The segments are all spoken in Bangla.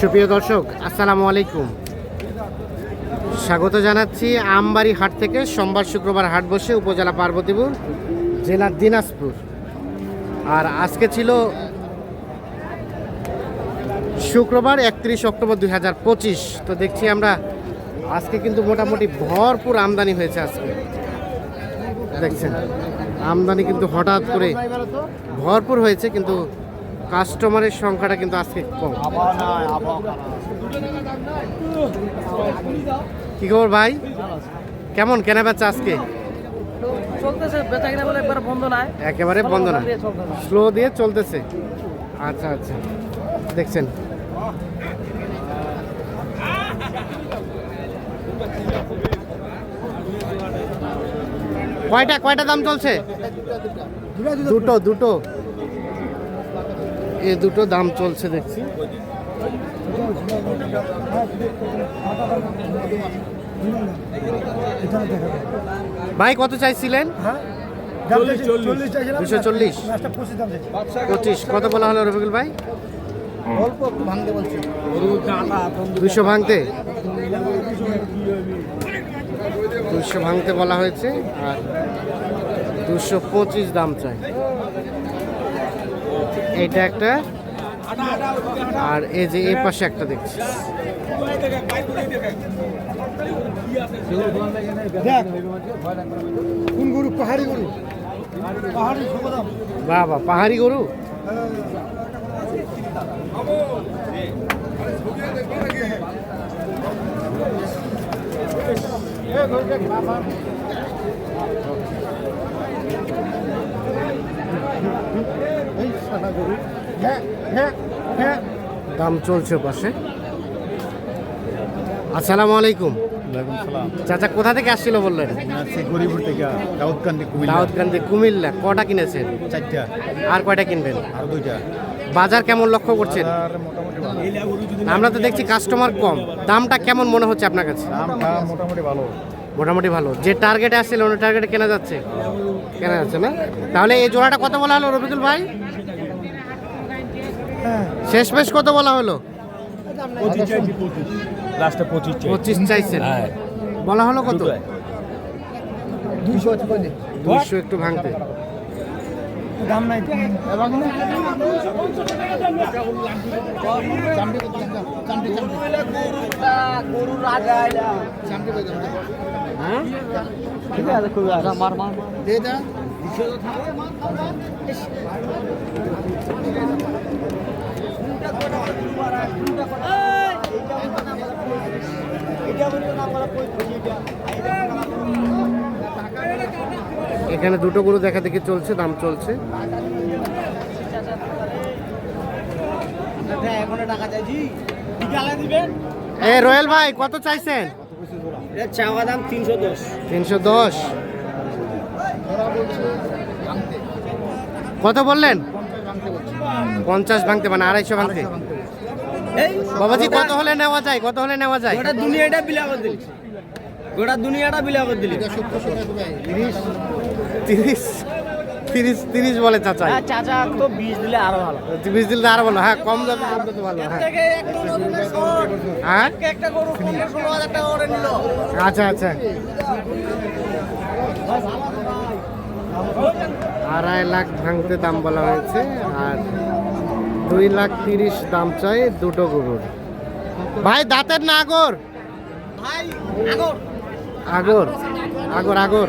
সুপ্রিয় দর্শক, আসসালামু আলাইকুম। স্বাগত জানাচ্ছি আমবাড়ি হাট থেকে সোমবার শুক্রবার হাট বসে উপজেলা পার্বতীপুর জেলা দিনাজপুর। আর আজকে ছিল শুক্রবার একত্রিশ অক্টোবর দুই হাজার পঁচিশ। তো দেখছি আমরা আজকে কিন্তু মোটামুটি ভরপুর আমদানি হয়েছে আজকে। দেখছেন, আমদানি কিন্তু হঠাৎ করে ভরপুর হয়েছে, কিন্তু কাস্টমারের সংখ্যাটা কিন্তু আজকে কম। কি খবর ভাই? কেমন কেনা বেচা আজকে? চলতেছে বেচা কিনা বলে একবার বন্ধ নাই। একেবারে বন্ধ না স্লো দিয়ে চলতেছে। আচ্ছা আচ্ছা। দেখছেন। কয়টা কয়টা দাম চলছে? দুটো দুটো। এ দুটো দাম চলছে দেখছি। ভাই কত চাইছিলেন? দুশো চল্লিশ। পঁচিশ কত বলা হলো রফিকুল ভাই? দুশো ভাঙতে? দুশো ভাঙতে বলা হয়েছে আর দুশো পঁচিশ দাম চাই। এইটা একটা। আর এই যে এই পাশে একটা দেখছি। কোন গরু? পাহাড়ি গরু। বাবা পাহাড়ি গরু এই সাদা গরু হ্যাঁ হ্যাঁ হ্যাঁ দাম চলছে পাশে। আসসালামু আলাইকুম। চাচা কোথা থেকে আসছিল বললেন? আছি গরিপুর থেকে দাউদকান্দি কুমিল্লা। দাউদকান্দি কুমিল্লা। কটা কিনেছেন? চারটা। আর কয়টা কিনবেন? আর দুইটা। বাজার কেমন লক্ষ্য করছেন? আমরা তো দেখছি কাস্টমার কম। দামটা কেমন মনে হচ্ছে আপনার কাছে? দামটা মোটামুটি ভালো। মোটামুটি ভালো। যে টার্গেটে আসছিল ওই টার্গেটে কেনা যাচ্ছে। কেনা যাচ্ছে না? তাহলে এই জোড়াটা কত বলা হলো রবিদুল ভাই? শেষ মেশ কত বলা হলো? পঁচিশ পঁচিশ। চাইছেন। বলা হলো কত? দুইশো দুইশো একটু ভাঙতে। দাম নাই হ্যাঁ এখানে দুটো গরু দেখা দেখি চলছে দাম চলছে। এ রয়েল ভাই কত চাইছেন? চাওয়া দাম তিনশো দশ। তিনশো দশ। কত বললেন? পঞ্চাশ ভাঙতে মানে আড়াইশো ভাঙতে। বাবাজি কত হলে নেওয়া যায়? কত হলে নেওয়া যায়? গোটা দুনিয়াটা বিলা করে দিলি। গোটা দুনিয়াটা বিলা করে দিলি। তিরিশ। তিরিশ তিরিশ বলে চাচা। হ্যাঁ চাচা তো বিষ দিলে আরও ভালো। তিরিশ দিলে আরও ভালো হ্যাঁ কম দামে দিলে তো ভালো হ্যাঁ। থেকে একটু নতুন শোন। হ্যাঁ? আচ্ছা আচ্ছা। আড়াই লাখ ভাঙতে দাম বলা হয়েছে আর দুই লাখ তিরিশ দাম চাই দুটো গরুর। ভাই দাঁতের না আগর? আগর। আগর আগর আগর।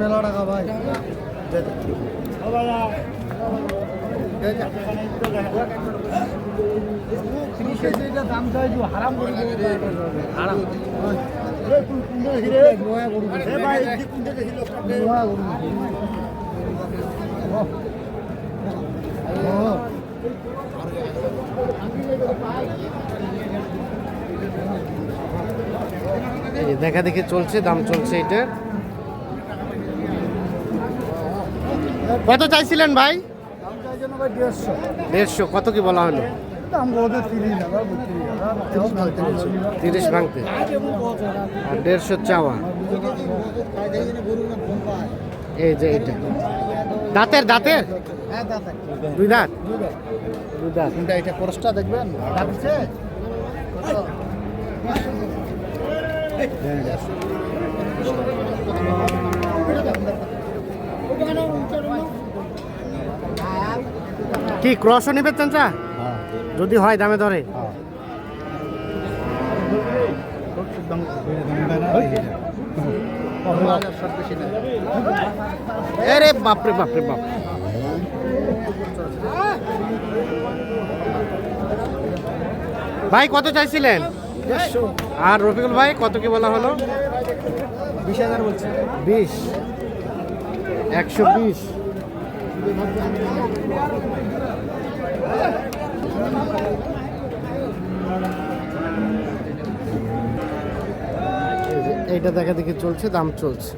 মেলা টাকা ভাই দাম চাই হারাম করে হারাম যে দেখা দেখি চলছে দাম চলছে এটা। কত চাইছিলেন ভাই? দেড়শো। কত কি বলা হলো? তিরিশ ভাঙতে। আর দেড়শো চাওয়া। এই যে এটা দাঁতের দাঁতের? দুই দাঁত। দুই দাঁত এটা কোর্সটা দেখবেন? কি ক্রসও নেবে চাঞ্চা যদি হয় দামে ধরে আরে বাপরে বাপরে বাপ। ভাই কত চাইছিলেন? আর রফিকুল ভাই কত কি বলা হলো? বিশ হাজার বলছে। বিশ। একশো বিশ। এইটা দেখা দেখি চলছে দাম চলছে।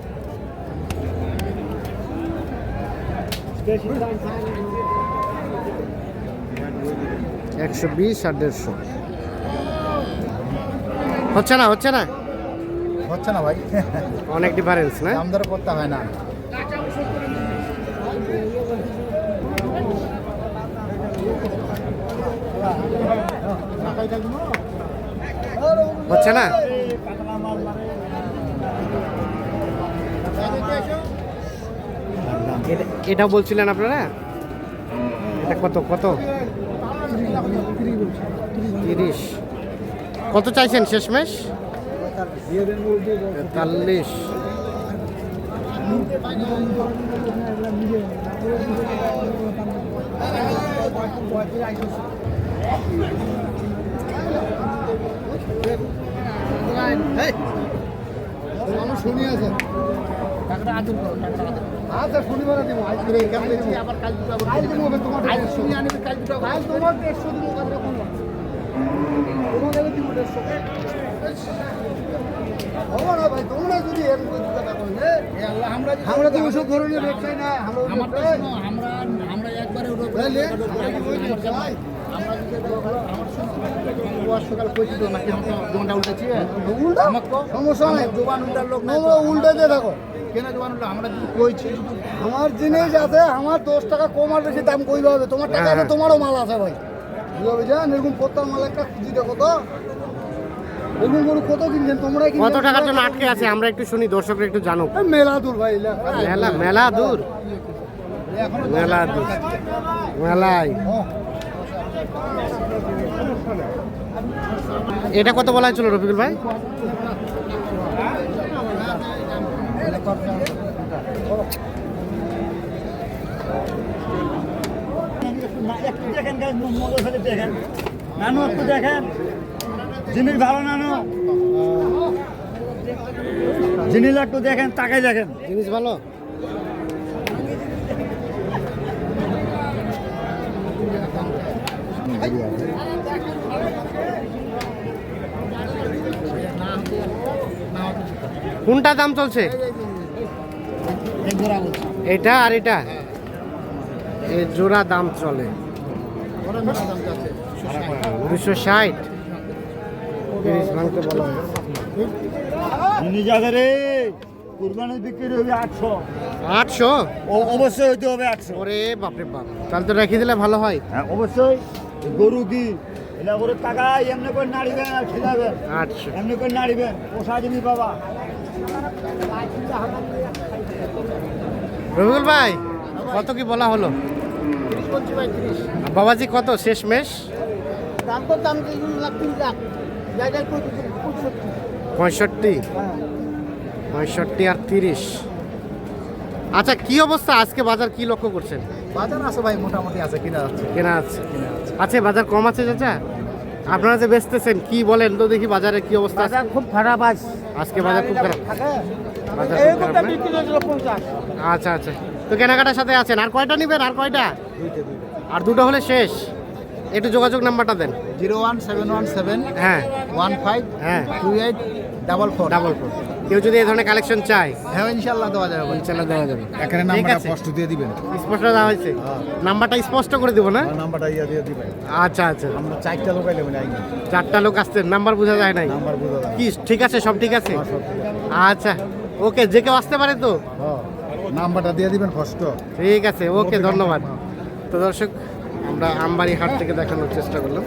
একশো বিশ আর দেড়শো। হচ্ছে না হচ্ছে না? হচ্ছে না ভাই। অনেক ডিফারেন্স না? দাম দর করতে হয় না। হচ্ছে না? এটা- এটা বলছিলেন আপনারা? এটা কত কত? তিরিশ। কত চাইছেন শেষমেশ? তেতাল্লিশ। শুনি আছে। আচ্ছা শনিবারে দিব আজকে আবার কাল দিব কাল দিব তোমার কাল শুনি আনিবে কাল দিব কাল তোমার 150 দিব আমরা তো ওসব ধরনের ব্যবসায় না আমরা আমার আমরা একবারে আমরা জিনিস আছে আমার দশ টাকা কম আর বেশি দাম কইবে হবে তোমার টাকা তোমারও মাল আছে ভাই বুঝাবে যান এরকম মাল একটা খুঁজি দেখো তো এরকম গরু কত কিনছেন? তোমরা কত টাকার জন্য আটকে আছে? আমরা একটু শুনি দর্শকরা একটু জানুক। মেলা দূর ভাই মেলা মেলা দূর। মেলা দূর। মেলায়। এটা কত বলা হয়েছিল রফিকুল ভাই? একটু দেখেন দেখেন। নানু একটু দেখেন। জিনিস ভালো নানু? জিনিস একটু দেখেন তাকাই দেখেন। জিনিস ভালো? কোনটা দাম চলছে? এটা আর এটা? জোড়া দাম চলে। দুশো ষাট। তিরিশ ভাঙতে বলা কুরবানির বিক্রি হবে আটশো। আটশো? ও অবশ্যই হইতে হবে আটশো। ওরে বাপরে বাপ। তাহলে তো রেখে দিলে ভালো হয়। হ্যাঁ অবশ্যই। গরু কি? এটা করে টাকা এমনি করে নাড়িবেন আর খিলাবেন। আটশো। এমনি করে নাড়িবেন। পোষা জিনিস বাবা। রবিউল ভাই কত কি বলা হলো? বাবাজি কত? শেষ মেশ পঁয়ষট্টি পঁয়ষট্টি? পঁয়ষট্টি আর তিরিশ। আচ্ছা কি অবস্থা? আজকে বাজার কি লক্ষ্য করছেন? বাজার আছে ভাই মোটামুটি আছে কিনা যাচ্ছে কেনা আছে। আছে। বাজার কম আছে চাচা? আপনারা যে বেচতেছেন কি বলেন তো দেখি বাজারে কি অবস্থা আছে। খুব খারাপ আজ। আজকে বাজার খুব খারাপ। বাজার আচ্ছা আচ্ছা। তো কেনাকাটার সাথে আছেন। আর কয়টা নেবেন? আর কয়টা? আর দুটো হলে শেষ। একটু যোগাযোগ নাম্বারটা দেন। Zero one seven one seven হ্যাঁ। ওয়ান ফাইভ হ্যাঁ। Two eight double four. Double four. কেউ যদি এই ধরনের কালেকশন চায়। হ্যাঁ ইনশাল্লাহ দেওয়া যাবে ইনশাল্লাহ দেওয়া যাবে। এখানে নাম্বারটা স্পষ্ট দিয়ে দিবেন। স্পষ্ট দেওয়া হয়েছে। হ্যাঁ। নাম্বারটা স্পষ্ট করে দিব না? নাম্বারটা ইয়া দিয়ে দিবেন। আচ্ছা আচ্ছা। আমরা চারটা লোক আইলে মানে চারটা লোক আসছেন নাম্বার বোঝা যায় নাই। নাম্বার বুঝা যাবে কি ঠিক আছে সব ঠিক আছে? হ্যাঁ, আচ্ছা ওকে যে কেউ আসতে পারে তো? হ্যাঁ। নাম্বারটা দিয়ে দিবেন ফার্স্ট ঠিক আছে ওকে ধন্যবাদ। তো দর্শক আমরা আমবাড়ি হাট থেকে দেখানোর চেষ্টা করলাম।